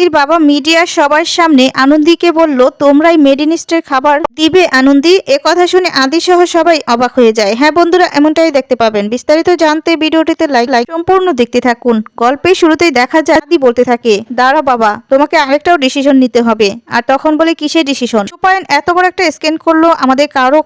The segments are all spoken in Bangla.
আদির বাবা মিডিয়ার সবার সামনে আনন্দিকে বলল, তোমরাই মেডিনিস্টের খাবার দিবে আনন্দি? এ কথা শুনে আদি সহ সবাই অবাক হয়ে যায়। হ্যাঁ বন্ধুরা, এমনটাই দেখতে পাবেন। বিস্তারিত জানতে ভিডিওটিতে লাইক লাইক, সম্পূর্ণ দেখতে থাকুন। গল্পের শুরুতেই দেখা যায়, আদি বলতে থাকে দাঁড়া বাবা, তোমাকে আরেকটাও ডিসিশন নিতে হবে। আর তখন বলে, কিসের ডিসিশন সুপায়ন এত বড় একটা স্ক্যান করল, আমাদের কারও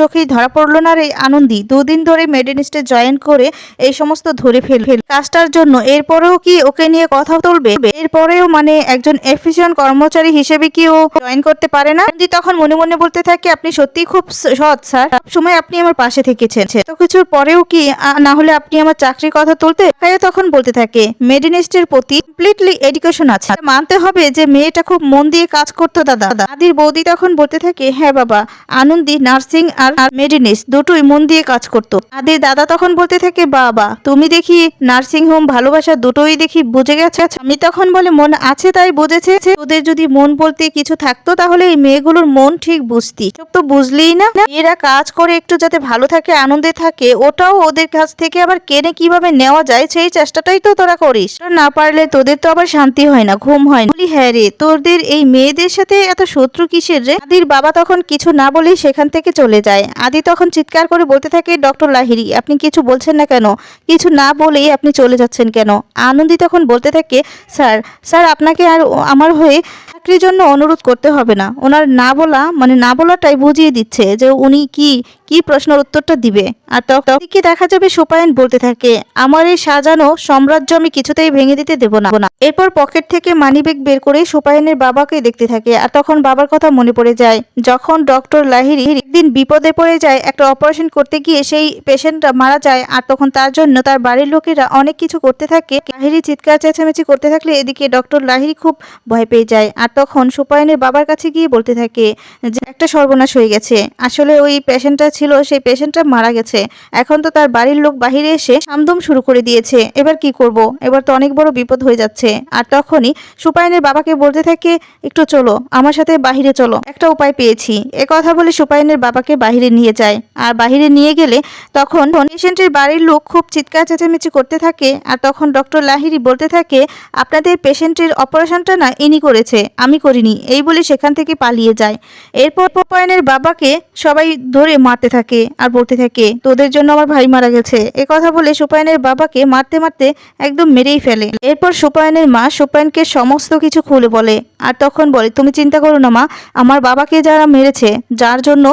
চোখেই ধরা পড়ল না রে আনন্দি। দুদিন ধরে মেডিনিস্টে জয়েন করে এই সমস্ত ধরে ফেল কাজটার জন্য। এরপরেও কি ওকে নিয়ে কথা তুলবে এরপরেও মানে একজন এফিসিয়েন্ট কর্মচারী হিসেবে কি ও জয়েন করতে পারে না? আনন্দী তখন মনে মনে বলতে থাকে, আপনি সত্যিই খুব সৎ স্যার। সময় আপনি আমার পাশে থেকেছেন। তো কিছুর পরেও কি না হলে আপনি আমার চাকরির কথা তুলতে ভাইয়া তখন বলতে থাকে, মেডিনিস্টের প্রতি কমপ্লিটলি এডুকেশন আছে। মানতে হবে যে মেয়েটা খুব মন দিয়ে কাজ করতো, দাদা। আদির বৌদি তখন বলতে থাকে হ্যাঁ বাবা, আনন্দি, নার্সিং আর মেডিনিস দুটোই মন দিয়ে কাজ করতো। আদির দাদা তখন বলতে থাকে, বাবা, তুমি দেখি নার্সিং হোম ভালোবাসা দুটোই দেখি বুঝে গেছে। আমি তখন বলে, মন আছে তাই বুঝেছে ওদের যদি মন বলতে কিছু থাকতো তাহলে এই মেয়েগুলোর মন ঠিক বুঝতি। তো বুঝলিই না। মেয়েরা কাজ করে একটু যাতে ভালো থাকে, আনন্দে থাকে, ওটাও ওদের কাছ থেকে আবার কেনে কীভাবে নেওয়া যায়, সেই চেষ্টাটাই তো তোরা করিস। না পারলে তোদের তো আবার শান্তি হয় না, ঘুম হয় না। বলি হ্যাঁ রে, তোদের এই মেয়েদের সাথে এত শত্রু কিসের রে? আদির বাবা তখন কিছু না বলেই সেখান থেকে চলে যায়। আদি তখন চিৎকার করে বলতে থাকে, ডক্টর লাহিরি আপনি কিছু বলছেন না কেন? কিছু না বলেই আপনি চলে যাচ্ছেন কেন? আনন্দি তখন বলতে থাকে, স্যার স্যার, আপনাকে আর ও- আমার হয়ে চাকরির জন্য অনুরোধ করতে হবে না। ওনার না বলা মানে না বলাটাই বুঝিয়ে দিচ্ছে যে উনি কি কি প্রশ্নের উত্তরটা দিবে। আর তখন দেখা যাবে সুপায়ন বলতে থাকে। আমার এই সাজানো সাম্রাজ্য আমি কিছুতেই ভেঙে দিতে দেব না। না। এরপর পকেট থেকে মানিব্যাগ বের করে সুপায়নের বাবাকে দেখতে থাকে আর তখন বাবার কথা মনে পড়ে যায়। যখন ডক্টর লাহিরি একদিন বিপদে পড়ে যায়, একটা অপারেশন করতে গিয়ে সেই পেশেন্টটা মারা যায় আর তখন তার জন্য তার বাড়ির লোকেরা অনেক কিছু করতে থাকে। লাহিরি চিৎকার, চেঁচামেচি করতে থাকলে এদিকে ডক্টর লাহিরি খুব ভয় পেয়ে যায় আর তখন সুপায়নের বাবার কাছে গিয়ে বলতে থাকে যে, একটা সর্বনাশ হয়ে গেছে। আসলে ওই পেশেন্টটা ছিল, সেই পেশেন্টটা মারা গেছে। এখন তো তার বাড়ির লোক বাহিরে এসে সামদম শুরু করে দিয়েছে। এবার কি করব? এবার তো অনেক বড় বিপদ হয়ে যাচ্ছে। আর তখনই সুপায়নের বাবাকে বলতে থাকে, একটু চলো, আমার সাথে বাহিরে চলো। একটা উপায় পেয়েছি। এ কথা বলে সুপায়নের বাবাকে বাহিরে নিয়ে যায়। আর বাহিরে নিয়ে গেলে তখন পেশেন্টের বাড়ির লোক খুব চিৎকার, চেঁচামেচি করতে থাকে। আর তখন ডক্টর লাহিরি বলতে থাকে, আপনাদের পেশেন্টের অপারেশনটা না ইনি করেছে, আমি করিনি। এই বলে সেখান থেকে পালিয়ে যায়। এরপর পপায়নের বাবাকে সবাই ধরে মারতে থাকে। আর বলতে থাকে তোদের জন্য আমার ভাই মারা গেছে। এ কথা বলে সুপায়নের বাবাকে মারতে মারতে একদম মেরেই ফেলে। এরপর সুপায়নের মা সুপায়নকে সমস্ত কিছু খুলে বলে। আর তখন বলে, তুমি চিন্তা করো না মা, আমার বাবাকে যারা মেরেছে, যার জন্য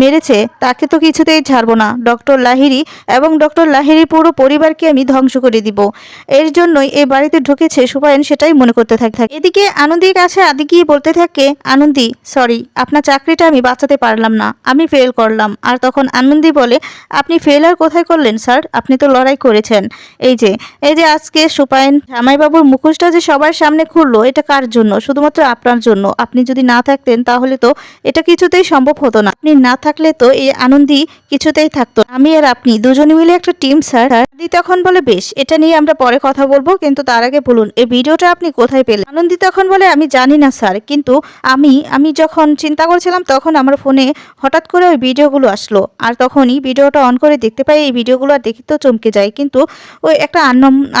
মেরেছে, তাকে তো কিছুতেই ছাড়বো না। ডক্টর লাহিরি এবং ডক্টর লাহিরির পুরো পরিবারকে আমি ধ্বংস করে দিব। এর জন্যই এই বাড়িতে ঢুকেছে সুপায়ন, সেটাই মনে করতে থাকে থাকে। এদিকে আনন্দির কাছে আদি গিয়ে বলতে থাকে, আনন্দি সরি আপনার চাকরিটা আমি বাঁচাতে পারলাম না, আমি ফেল করলাম। আর তখন আনন্দি বলে আপনি ফেলার কোথায় করলেন স্যার আপনি তো লড়াই করেছেন। এই যে এই যে আজকে সুপায়ন জামাইবাবুর মুখোশটা যে সবার সামনে খুললো, এটা কার জন্য? শুধুমাত্র আপনার জন্য। আপনি যদি না থাকতেন, তাহলে তো এটা কিছুতেই সম্ভব হতো না। আপনি না থাকলে তো এই আনন্দি কিছুতেই থাকতো আমি আর আপনি দুজনে মিলে একটা টিম স্যার আনন্দি তখন বলে বেশ, এটা নিয়ে আমরা পরে কথা বলব, কিন্তু তার আগে বলুন, এই ভিডিওটা আপনি কোথায় পেলেন? আনন্দি তখন বলে আমি জানি না স্যার কিন্তু আমি আমি যখন চিন্তা করছিলাম, তখন আমার ফোনে হঠাৎ করে ওই ভিডিওগুলো আসলো। আর তখনই ভিডিওটা অন করে দেখতে পাই, এই ভিডিওগুলো আর দেখে তো চমকে যায়। কিন্তু ওই একটা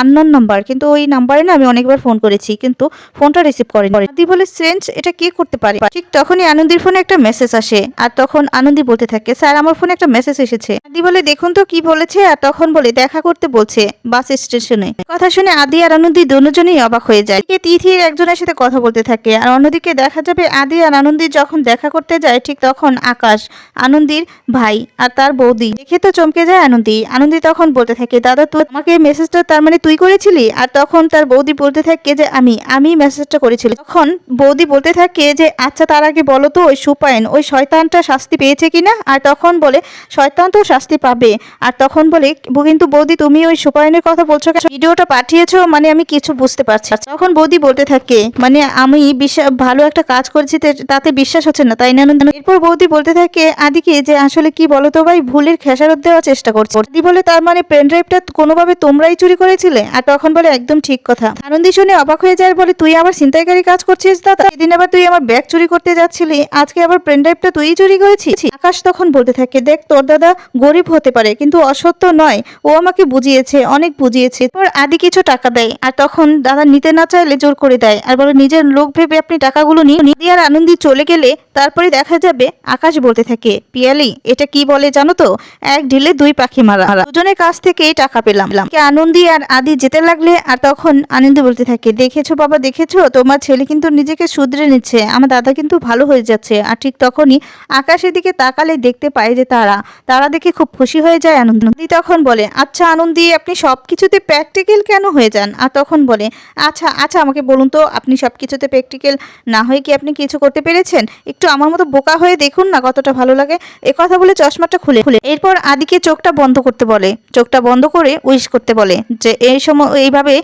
আননোন নাম্বার কিন্তু ওই নাম্বারে না আমি অনেকবার ফোন করেছি, কিন্তু ফোনটা রিসিভ করেনি। আনন্দি বলে স্ট্রেঞ্জ এটা কে করতে পারে? ঠিক তখনই আনন্দির ফোনে একটা মেসেজ আসে, আর তখন আনন্দি বলতে থাকে, স্যার, আমার ফোনে একটা মেসেজ এসেছে। আদি বলে, দেখুন তো কি বলেছে? আর তখন বলে, দেখা করতে বলছে, বাস স্টেশনে। কথা শুনে আদি আর আনন্দি দুজনেই অবাক হয়ে যায়। এদিকে তিথির একজনের সাথে কথা বলতে থাকে, আর অন্যদিকে দেখা যাবে আদি আর আনন্দি যখন দেখা করতে যায়, ঠিক তখন আকাশ, আনন্দির ভাই, আর তার বৌদি। দেখে তো চমকে যায় আনন্দি আনন্দি তখন বলতে থাকে, দাদা, তুই আমাকে মেসেজটা তার মানে তুই করেছিলি আর তখন তার বৌদি বলতে থাকে যে, আমি আমি মেসেজটা করেছিলাম তখন বৌদি বলতে থাকে যে আচ্ছা তার আগে বলো তো, ওই সুপায়ন, ওই শয়তানটা শাস্তি পেয়েছে কিনা আর তখন বলে, শয়তান তো শাস্তি পাবে আর তখন বলে কিন্তু বৌদি, তুমি ওই সুপায়নের কথা বলছো? ভিডিওটা পাঠিয়েছো মানে আমি কিছু বুঝতে পারছি না।" তখন বৌদি বলতে থাকে মানে আমি বিশ্বাস ভালো একটা কাজ করেছি তাতে বিশ্বাস হচ্ছে না, তাই না? এরপর বৌদি বলতে থাকে, আদিকে, যে আসলে কি বলো তো ভাই, ভুলের খেসারত দেওয়ার চেষ্টা করছে। আদি বলে তার মানে পেন ড্রাইভটা কোনোভাবে তোমরাই চুরি করেছিলে? আর তখন বলে একদম ঠিক কথা। আনন্দি শুনে অবাক হয়ে যায়, বলে, তুই আবার ছিনতাইকারী কাজ করছিস দাদা? সেদিন আবার তুই আমার ব্যাগ চুরি করতে যাচ্ছিলি। আজকে আবার পেন ড্রাইভটা তুই চুরি করেছিস? আকাশ তখন বলতে থাকে, দেখ, তোর দাদা গরিব হতে পারে, কিন্তু অসত্য নয়। ও আমাকে বুঝিয়েছে, অনেক বুঝিয়েছে। তোর আদি কিছু টাকা দেয়, আর তখন দাদা নিতে না চাইলে জোর করে দেয়। আর বলে, নিজের লোক ভেবে আপনি টাকাগুলো নিয়ে আর আনন্দি চলে গেলে তারপরে দেখা যাবে আকাশ বলতে থাকে, পিয়ালি, এটা কি বলে জানো তো? এক ঢিলে দুই পাখি মারা। দুজনের কাছ থেকেই টাকা পেলাম। আনন্দি আর আদি যেতে লাগলে, আর তখন আনন্দ বলতে থাকে, দেখেছ বাবা, দেখেছ? তোমার ছেলে কিন্তু নিজেকে শুধরে নিচ্ছে। আমার দাদা কিন্তু ভালো হয়ে যাচ্ছে। আর ঠিক তখনই আকাশের দিকে তাকালে দেখতে পায় যে তারা তারা দেখে খুব খুশি হয়ে যায় আনন্দ। আনন্দি তখন বলে আচ্ছা আনন্দি, আপনি সব কিছুতে প্র্যাকটিক্যাল কেন হয়ে যান? আর তখন বলে আচ্ছা আচ্ছা আমাকে বলুন তো, আপনি সব কিছুতে প্র্যাকটিক্যাল না হয়ে কি আপনি কিছু করতে পেরেছেন? একটু আমার মতো বোকা হয়ে দেখুন না কতটা ভালো লাগে। এ কথা বলে চশমাটা খুলে খুলে। এরপর আদিকে চোখটা বন্ধ করতে বলে। চোখটা বন্ধ করে উইশ করতে বলে যে এই সময় এইভাবে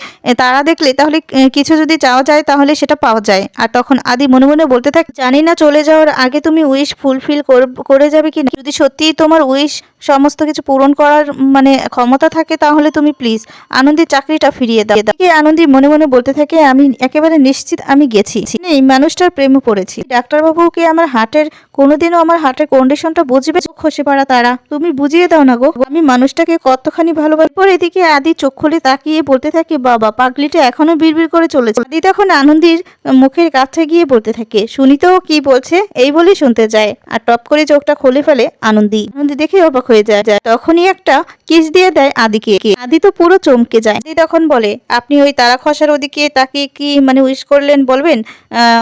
তারা দেখলে তাহলে কিছু যদি চাওয়া যায় তাহলে সেটা পাওয়া যায়। আর তখন আদি মনে মনে বলতে থাকে, জানি না চলে যাওয়ার আগে তুমি উইশ ফুলফিল করে যাবে কি যদি সত্যিই তোমার উইশ সমস্ত কিছু পূরণ করার মানে ক্ষমতা থাকে তাহলে তুমি প্লিজ আনন্দের চাকরিটা ফিরিয়ে দাও। এদিকে আনন্দি মনে মনে বলতে থাকে, আমি একেবারে নিশ্চিত আমি গেছি। এই মানুষটার প্রেমে পড়েছি। ডাক্তারবাবুকে আমার হার্টের, কোনোদিনও আমার হার্টের কন্ডিশনটা বুঝবে চোখ খসে পড়া তারা। তুমি বুঝিয়ে দাও না গো। আমি মানুষটাকে কতখানি ভালোবাসি। পর এদিকে আদি চোখ খুলে তাকিয়ে বলতে থাকে, বাবা, পাগলিটা এখনও বিড়বিড় করে চলেছে। আদি তখন আনন্দির মুখের কাছে গিয়ে বলতে থাকে, শুনি তো কি বলছে? এই বলেই শুনতে যায় আর টপ করে চোখটা খুলে ফেলে আনন্দি। আনন্দি দেখে অবাক হয়ে যায়। যায়। তখনই একটা কিস দিয়ে দেয় আদিকে। আদি তো পুরো চমকে যায়। আদি তখন বলে, আপনি ওই তারা খসার ওদিকে তাকে কি মানে উইশ করলেন বলবেন?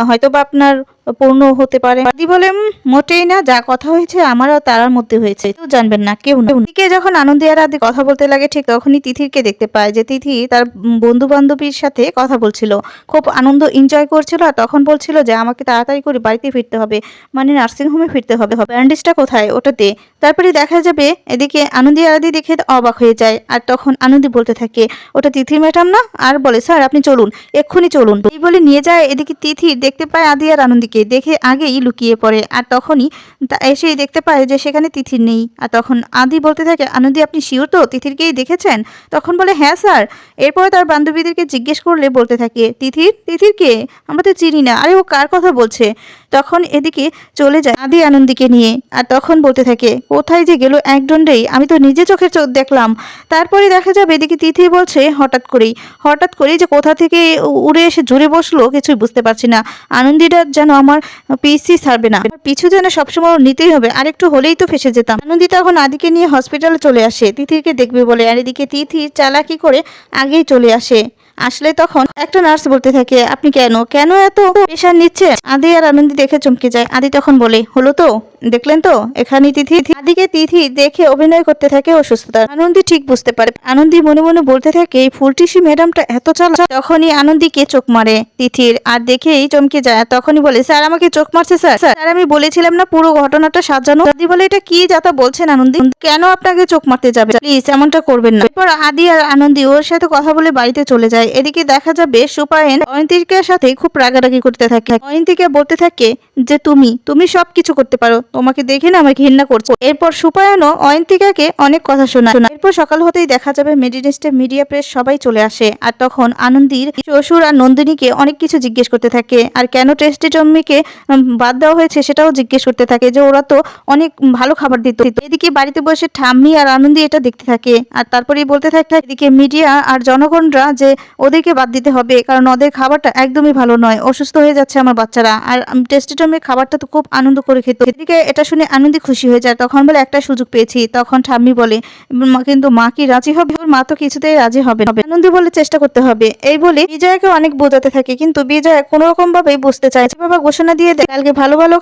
হয়তো বা আপনার পূর্ণ হতে পারে। আদি বলে মোটেই না, যা কথা হয়েছে আমারও তারার মধ্যে হয়েছে। কেউ জানবেন না, কেউ না। দিকে যখন আনন্দী আর আদি কথা বলতে লাগে, ঠিক তখনই তিথিরকে দেখতে পায় যে তিথি তার বন্ধু বান্ধবীর সাথে কথা বলছিল। খুব আনন্দ এনজয় করছিল আর তখন বলছিল যে, আমাকে তাড়াতাড়ি করে বাড়িতে ফিরতে হবে। মানে নার্সিং হোমে ফিরতে হবে। ব্যান্ডেজটা কোথায়? ওটাতে। তারপরে দেখা যাবে এদিকে আনন্দী আদি দেখে অবাক হয়ে যায় আর তখন আনন্দী বলতে থাকে, ওটা তিথির ম্যাডাম না? আর বলে, স্যার, আপনি চলুন। এক্ষুনি চলুন। এই বলে নিয়ে যায় এদিকে তিথি, দেখতে পায় আদি আর আনন্দীকে। দেখে আগেই লুকিয়ে পড়ে। আর তখনই তা এসেই দেখতে পায় যে সেখানে তিথির নেই। আর তখন আদি বলতে থাকে, আনন্দি, আপনি শিওর তো? তিথিরকেই দেখেছেন? তখন বলে হ্যাঁ স্যার। এরপর তার বান্ধবীদেরকে জিজ্ঞেস করলে বলতে থাকে, তিথির? তিথির কে? আমরা তো চিনি না। আরে ও কার কথা বলছে? তখন এদিকে চলে যায় আদি আনন্দীকে নিয়ে। আর তখন বলতে থাকে, কোথায় যে গেল এক দণ্ডেই আমি তো নিজে চোখে চোখ দেখলাম। তারপরে দেখা যাবে এদিকে তিথি বলছে হঠাৎ করেই। হঠাৎ করেই যে কোথা থেকে উড়ে এসে জুড়ে বসল, কিছুই বুঝতে পারছি না। আনন্দীটা যেন আমার পিসি ছাড়বে না। পিছু যেন সবসময় নিতেই হবে। আর একটু হলেই তো ফেসে যেতাম। আনন্দী তখন আদিকে নিয়ে হসপিটালে চলে আসে। তিথিকে দেখবে বলে, আর এদিকে তিথি চালাকি করে আগেই চলে আসে। আসলে তখন একটা নার্স বলতে থাকে, আপনি কেন? কেন এত প্রেশার নিচ্ছে? আদি আর আনন্দি দেখে চমকে যায়। আদি তখন বলে, হলো তো? দেখলেন তো? এখানে তিথি? আদিকে তিথি দেখে অভিনয় করতে থাকে অসুস্থতা। আনন্দি ঠিক বুঝতে পারে। আনন্দি মনে মনে বলতে থাকে এই ফুলটিসি ম্যাডামটা এত চালাক। তখনই আনন্দিকে চোখ মারে তিথির। আর দেখেই চমকে যায়। তখনই বলে স্যার আমাকে চোখ মারছে, স্যার। স্যার, আমি বলেছিলাম না পুরো ঘটনাটা সাজানো। আদি বলে, এটা কি যাতা বলছেন আনন্দি? কেন আপনাকে চোখ মারতে যাবে? প্লিজ, এমনটা করবেন না। এরপর আদি আর আনন্দি ওর সাথে কথা বলে বাড়িতে চলে যায়। এদিকে দেখা যাবে সুপায়ন অয়ন্তিকার সাথে খুব রাগারাগি করতে থাকে। অয়ন্তিকা বলতে থাকে যে, তুমি তুমি সব কিছু করতে পারো। তোমাকে দেখে না আমাকে ঘৃণা করছ? এরপর সুপায়নও অয়ন্তিকাকে অনেক কথা শোনায়। এরপর সকাল হতেই দেখা যাবে মেডিনেস্টে মিডিয়া প্রেস সবাই চলে আসে। আর তখন আনন্দির শ্বশুর আর নন্দিনীকে অনেক কিছু জিজ্ঞেস করতে থাকে। আর কেন টেস্টে জম্মিকে উম, বাদ দেওয়া হয়েছে সেটাও জিজ্ঞেস করতে থাকে যে ওরা তো অনেক ভালো খাবার দিত। এদিকে বাড়িতে বসে ঠাম্মি আর আনন্দি এটা দেখতে থাকে। আর তারপরেই বলতে থাকে এদিকে মিডিয়া আর জনগণরা যে ওদেরকে বাদ দিতে হবে কারণ ওদের খাবারটা একদমই ভালো নয় অসুস্থ হয়ে যাচ্ছে আমার বাচ্চারা। আর টেস্টিটমের খাবারটা তো খুব আনন্দ করে খেত। এদিকে এটা শুনে আনন্দি খুশি হয়ে যায়। তখন বলে একটা সুযোগ পেয়েছি। তখন ঠাম্মি বলে "মা- কিন্তু মা কি রাজি হবে? ওর মা তো কিছুতেই রাজি হবে আনন্দি বলে চেষ্টা করতে হবে। এই বলে বিজয়াকে অনেক বোঝাতে থাকে কিন্তু বিজয় কোনো রকম ভাবেই বুঝতে চায় বাবা ঘোষণা দিয়ে দেয়। কালকে ভালো ভালো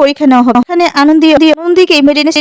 পরীক্ষা নেওয়া হবে। এখানে আনন্দ আনন্দীকে মেডিনেস